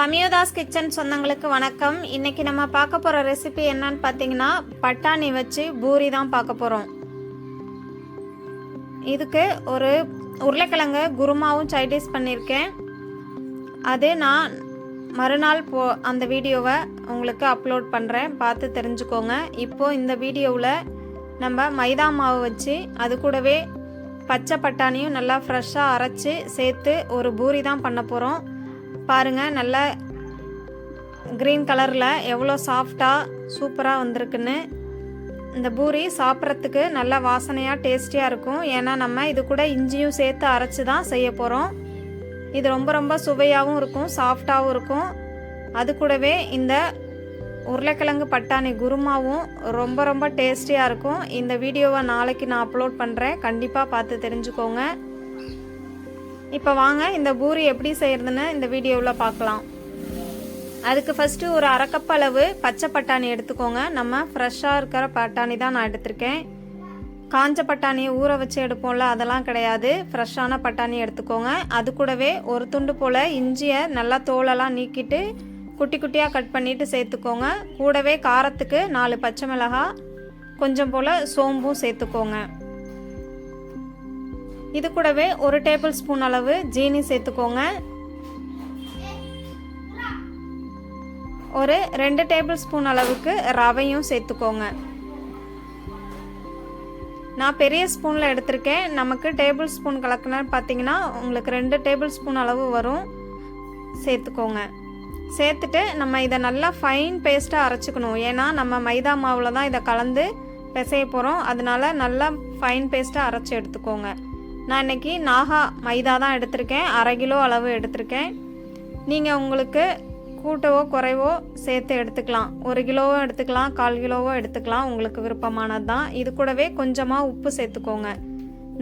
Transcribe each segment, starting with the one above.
கமியோதாஸ் kitchen சொந்தங்களுக்கு வணக்கம். இன்னைக்கு நம்ம பார்க்க போகிற ரெசிபி என்னன்னு பார்த்தீங்கன்னா பட்டாணி வச்சு பூரி தான் பார்க்க போகிறோம் இதுக்கு ஒரு உருளைக்கிழங்கு குருமாவும் சைடிஸ் பண்ணியிருக்கேன். அது நான் மறுநாள் போ அந்த வீடியோவை உங்களுக்கு அப்லோட் பண்ணுறேன் பார்த்து தெரிஞ்சுக்கோங்க. இப்போது இந்த வீடியோவில் நம்ம மைதா மாவு வச்சு அது கூடவே பச்சை பட்டாணியும் நல்லா ஃப்ரெஷ்ஷாக அரைச்சி சேர்த்து ஒரு பூரி தான் பண்ண போகிறோம் பாருங்கள் நல்ல க்ரீன் கலரில் எவ்வளோ சாஃப்டாக சூப்பராக வந்திருக்குன்னு. இந்த பூரி சாப்பிட்றதுக்கு நல்ல வாசனையாக டேஸ்டியாக இருக்கும். ஏன்னா நம்ம இது கூட இஞ்சியும் சேர்த்து அரைச்சி தான் செய்ய போகிறோம் இது ரொம்ப ரொம்ப சுவையாகவும் இருக்கும் சாஃப்டாகவும் இருக்கும். அது கூடவே இந்த உருளைக்கிழங்கு பட்டாணி குருமாவும் ரொம்ப ரொம்ப டேஸ்டியாக இருக்கும். இந்த வீடியோவை நாளைக்கு நான் அப்லோட் பண்ணுறேன் கண்டிப்பாக பார்த்து தெரிஞ்சுக்கோங்க. இப்போ வாங்க இந்த பூரி எப்படி செய்கிறதுன்னு இந்த வீடியோவில் பார்க்கலாம். அதுக்கு ஃபஸ்ட்டு ஒரு அரைக்கப் அளவு பச்சை பட்டாணி எடுத்துக்கோங்க. நம்ம ஃப்ரெஷ்ஷாக இருக்கிற பட்டாணி தான் நான் எடுத்திருக்கேன். காஞ்ச பட்டாணியை ஊற வச்சு எடுப்போம்ல அதெல்லாம் கிடையாது. ஃப்ரெஷ்ஷான பட்டாணி எடுத்துக்கோங்க. அது கூடவே ஒரு துண்டு போல் இஞ்சியை நல்லா தோலெல்லாம் நீக்கிட்டு குட்டி குட்டியாக கட் பண்ணிவிட்டு சேர்த்துக்கோங்க. கூடவே காரத்துக்கு நாலு பச்சை மிளகாய் கொஞ்சம் போல் சோம்பும் சேர்த்துக்கோங்க. இது கூடவே ஒரு டேபிள் ஸ்பூன் அளவு ஜீனி சேர்த்துக்கோங்க. ஒரு ரெண்டு டேபிள் ஸ்பூன் அளவுக்கு ரவையும் சேர்த்துக்கோங்க. நான் பெரிய ஸ்பூனில் எடுத்திருக்கேன். நமக்கு டேபிள் ஸ்பூன் கலக்குனா பார்த்தீங்கன்னா உங்களுக்கு ரெண்டு டேபிள் ஸ்பூன் அளவு வரும். சேர்த்துக்கோங்க. சேர்த்துட்டு நம்ம இதை நல்லா ஃபைன் பேஸ்ட்டாக அரைச்சிக்கணும். ஏன்னா நம்ம மைதா மாவில் தான் இதை கலந்து பிசைய போகிறோம் அதனால நல்லா ஃபைன் பேஸ்ட்டாக அரைச்சி எடுத்துக்கோங்க. நான் இன்றைக்கி நாகா மைதா தான் எடுத்திருக்கேன். அரை கிலோ அளவு எடுத்திருக்கேன். நீங்கள் உங்களுக்கு கூட்டவோ குறைவோ சேர்த்து எடுத்துக்கலாம். ஒரு கிலோவோ எடுத்துக்கலாம் கால் கிலோவோ எடுத்துக்கலாம். உங்களுக்கு விருப்பமானது தான். இது கூடவே கொஞ்சமாக உப்பு சேர்த்துக்கோங்க.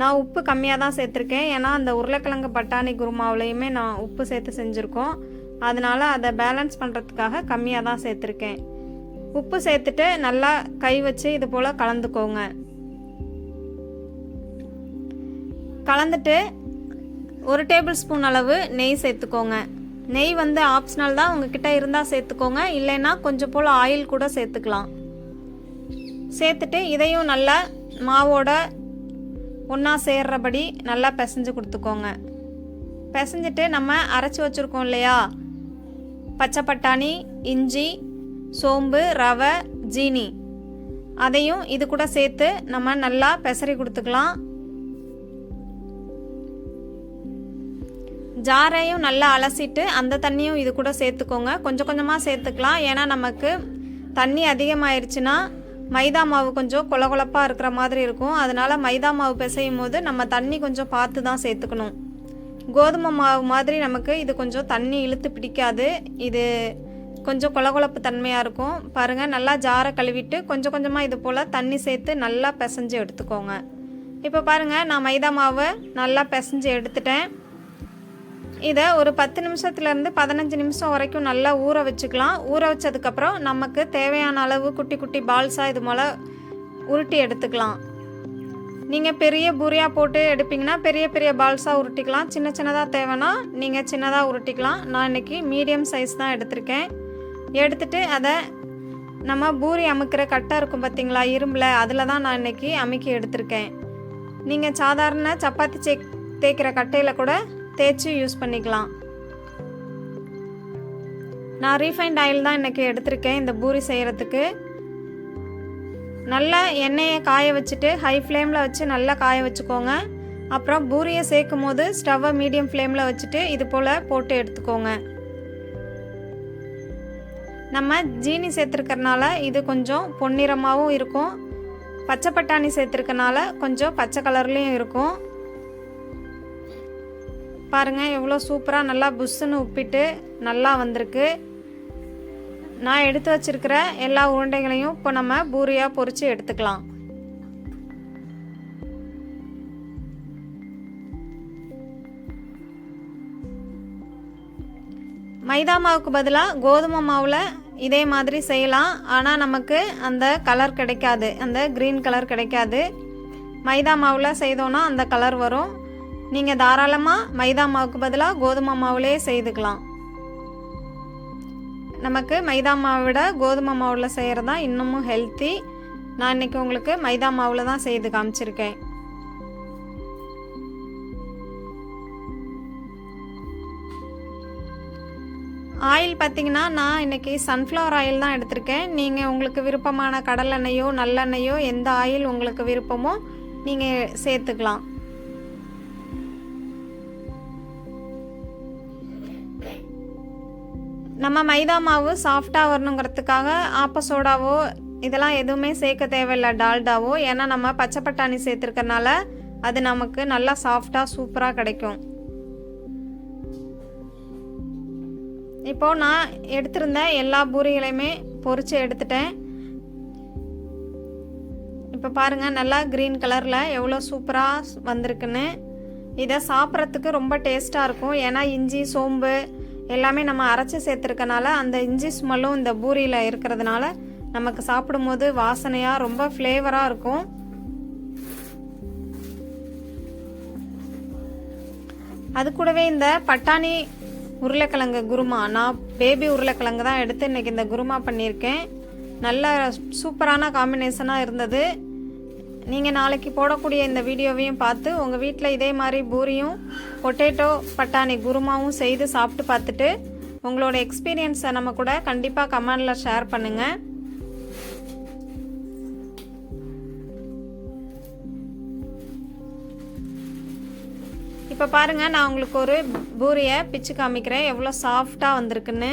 நான் உப்பு கம்மியாக தான் சேர்த்துருக்கேன். ஏன்னா அந்த உருளைக்கிழங்கு பட்டாணி குருமாவுலேயுமே நான் உப்பு சேர்த்து செஞ்சுருக்கோம். அதனால் அதை பேலன்ஸ் பண்ணுறதுக்காக கம்மியாக தான் சேர்த்துருக்கேன். உப்பு சேர்த்துட்டு நல்லா கை வச்சு இது போல் கலந்துக்கோங்க. கலந்துட்டு ஒரு டேபிள் ஸ்பூன் அளவு நெய் சேர்த்துக்கோங்க. நெய் வந்து ஆப்ஷனல் தான். உங்ககிட்ட இருந்தால் சேர்த்துக்கோங்க. இல்லைன்னா கொஞ்சம் போல் ஆயில் கூட சேர்த்துக்கலாம். சேர்த்துட்டு இதையும் நல்லா மாவோட ஒன்றா சேர்றபடி நல்லா பிசைஞ்சு கொடுத்துக்கோங்க. பிசைஞ்சிட்டு நம்ம அரைச்சி வச்சுருக்கோம் இல்லையா? பச்சை பட்டாணி இஞ்சி சோம்பு ரவை ஜீனி. அதையும் இது கூட சேர்த்து நம்ம நல்லா பெசரி கொடுத்துக்கலாம். ஜாரையும் நல்லா அலசிட்டு அந்த தண்ணியும் இது கூட சேர்த்துக்கோங்க. கொஞ்சம் கொஞ்சமாக சேர்த்துக்கலாம். ஏன்னா நமக்கு தண்ணி அதிகமாயிருச்சுன்னா மைதா மாவு கொஞ்சம் கொல கொலப்பாக இருக்கிற மாதிரி இருக்கும். அதனால் மைதா மாவு பிசையும் போது நம்ம தண்ணி கொஞ்சம் பார்த்து தான் சேர்த்துக்கணும். கோதுமை மாவு மாதிரி நமக்கு இது கொஞ்சம் தண்ணி இழுத்து பிடிக்காது. இது கொஞ்சம் கொலகொலப்பு தன்மையாக இருக்கும். பாருங்கள் நல்லா ஜாரை கழுவிட்டு கொஞ்சம் கொஞ்சமாக இது போல் தண்ணி சேர்த்து நல்லா பிசைஞ்சு எடுத்துக்கோங்க. இப்போ பாருங்கள் நான் மைதா மாவை நல்லா பிசைஞ்சு எடுத்துட்டேன். இதை ஒரு பத்து நிமிஷத்துலேருந்து பதினஞ்சு நிமிஷம் வரைக்கும் நல்லா ஊற வச்சுக்கலாம். ஊற வச்சதுக்கப்புறம் நமக்கு தேவையான அளவு குட்டி குட்டி பால்ஸாக இது போல் உருட்டி எடுத்துக்கலாம். நீங்கள் பெரிய பூரியாக போட்டு எடுப்பீங்கன்னா பெரிய பெரிய பால்ஸாக உருட்டிக்கலாம். சின்ன சின்னதாக தேவைன்னா நீங்கள் சின்னதாக உருட்டிக்கலாம். நான் இன்றைக்கி மீடியம் சைஸ் தான் எடுத்திருக்கேன். எடுத்துட்டு அதை நம்ம பூரி அமுக்கிற கட்டை இருக்கும் பார்த்தீங்களா இரும்பில் அதில் தான் நான் இன்றைக்கி அமுக்கி எடுத்திருக்கேன். நீங்கள் சாதாரண சப்பாத்தி சே தேய்க்கிற கட்டையில் கூட தேய்ச்சி யூஸ் பண்ணிக்கலாம். நான் ரீஃபைண்ட் ஆயில் தான் இன்றைக்கி எடுத்திருக்கேன். இந்த பூரி செய்கிறதுக்கு நல்லா எண்ணெயை காய வச்சுட்டு ஹை ஃப்ளேமில் வச்சு நல்லா காய வச்சுக்கோங்க. அப்புறம் பூரியை சேர்க்கும் போது ஸ்டவ்வை மீடியம் ஃப்ளேமில் வச்சுட்டு இது போல் போட்டு எடுத்துக்கோங்க. நம்ம ஜீனி சேர்த்துருக்கறனால இது கொஞ்சம் பொன்னிறமாகவும் இருக்கும். பச்சை பட்டாணி சேர்த்துருக்கனால கொஞ்சம் பச்சை கலர்லேயும் இருக்கும். பாருங்கள் எவ்வளோ சூப்பராக நல்லா புஷ்ஷுன்னு உப்பிட்டு நல்லா வந்திருக்கு. நான் எடுத்து வச்சிருக்கிற எல்லா உருண்டைகளையும் இப்போ நம்ம பூரியாக பொறிச்சு எடுத்துக்கலாம். மைதா மாவுக்கு பதிலாக கோதுமை மாவில் இதே மாதிரி செய்யலாம். ஆனால் நமக்கு அந்த கலர் கிடைக்காது. அந்த க்ரீன் கலர் கிடைக்காது. மைதா மாவில் செய்தோன்னா அந்த கலர் வரும். நீங்கள் தாராளமாக மைதா மாவுக்கு பதிலாக கோதுமை மாவுலேயே செய்துக்கலாம். நமக்கு மைதா மாவை விட கோதுமை மாவில் செய்கிறது தான் இன்னமும் ஹெல்த்தி நான் இன்றைக்கி உங்களுக்கு மைதா மாவில் தான் செய்து காமிச்சிருக்கேன். ஆயில் பார்த்தீங்கன்னா நான் இன்றைக்கி சன்ஃப்ளவர் ஆயில் தான் எடுத்திருக்கேன். நீங்கள் உங்களுக்கு விருப்பமான கடலெண்ணெயோ நல்லெண்ணெயோ எந்த ஆயில் உங்களுக்கு விருப்பமோ நீங்கள் சேர்த்துக்கலாம். நம்ம மைதா மாவு சாஃப்டாக வரணுங்கிறதுக்காக ஆப்ப சோடாவோ இதெல்லாம் எதுவுமே சேர்க்க தேவையில்லை டால்டாவோ. ஏன்னா நம்ம பச்சை பட்டாணி சேர்த்துருக்கறனால அது நமக்கு நல்லா சாஃப்டாக சூப்பராக கிடைக்கும். இப்போ நான் எடுத்திருந்த எல்லா பூரிகளையுமே பொறிச்சு எடுத்துட்டேன். இப்போ பாருங்கள் நல்லா க்ரீன் கலரில் எவ்வளோ சூப்பராக வந்திருக்குன்னு. இதை சாப்பிட்றதுக்கு ரொம்ப டேஸ்ட்டாக இருக்கும். ஏன்னா இஞ்சி சோம்பு எல்லாமே நம்ம அரைச்சி சேர்த்துருக்கனால அந்த இஞ்சி ஸ்மெல்லும் இந்த பூரியில் இருக்கிறதுனால நமக்கு சாப்பிடும்போது வாசனையாக ரொம்ப ஃப்ளேவராக இருக்கும். அது கூடவே இந்த பட்டாணி உருளைக்கிழங்கு குருமா. நான் பேபி உருளைக்கிழங்கு தான் எடுத்து இன்றைக்கி இந்த குருமா பண்ணியிருக்கேன். நல்ல சூப்பரான காம்பினேஷனாக இருந்தது. நீங்கள் நாளைக்கு போடக்கூடிய இந்த வீடியோவையும் பார்த்து உங்கள் வீட்டில் இதே மாதிரி பூரியும் பொட்டேட்டோ பட்டாணி குருமாவும் செய்து சாப்பிட்டு பார்த்துட்டு உங்களோட எக்ஸ்பீரியன்ஸை நம்ம கூட கண்டிப்பாக கமெண்டில் ஷேர் பண்ணுங்கள் இப்போ பாருங்கள் நான் உங்களுக்கு ஒரு பூரியை பிச்சு காமிக்கிறேன். எவ்வளோ சாஃப்டாக வந்திருக்குன்னு.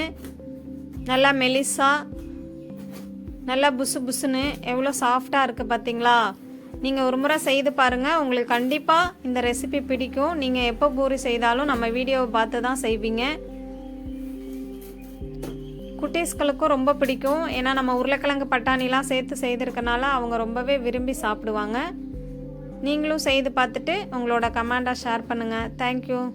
நல்லா மெலிசா நல்லா புசு புசுன்னு எவ்வளோ சாஃப்டாக இருக்குது பார்த்தீங்களா நீங்கள் ஒரு முறை செய்து பாருங்கள் உங்களுக்கு கண்டிப்பாக இந்த ரெசிபி பிடிக்கும். நீங்கள் எப்போ பூரி செய்தாலும் நம்ம வீடியோவை பார்த்து தான் செய்வீங்க. குட்டீஸ்களுக்கும் ரொம்ப பிடிக்கும். ஏன்னா நம்ம உருளைக்கிழங்கு பட்டாணிலாம் சேர்த்து செய்திருக்கனால அவங்க ரொம்பவே விரும்பி சாப்பிடுவாங்க. நீங்களும் செய்து பார்த்துட்டு உங்களோட கமெண்டாக ஷேர் பண்ணுங்கள் தேங்க்யூ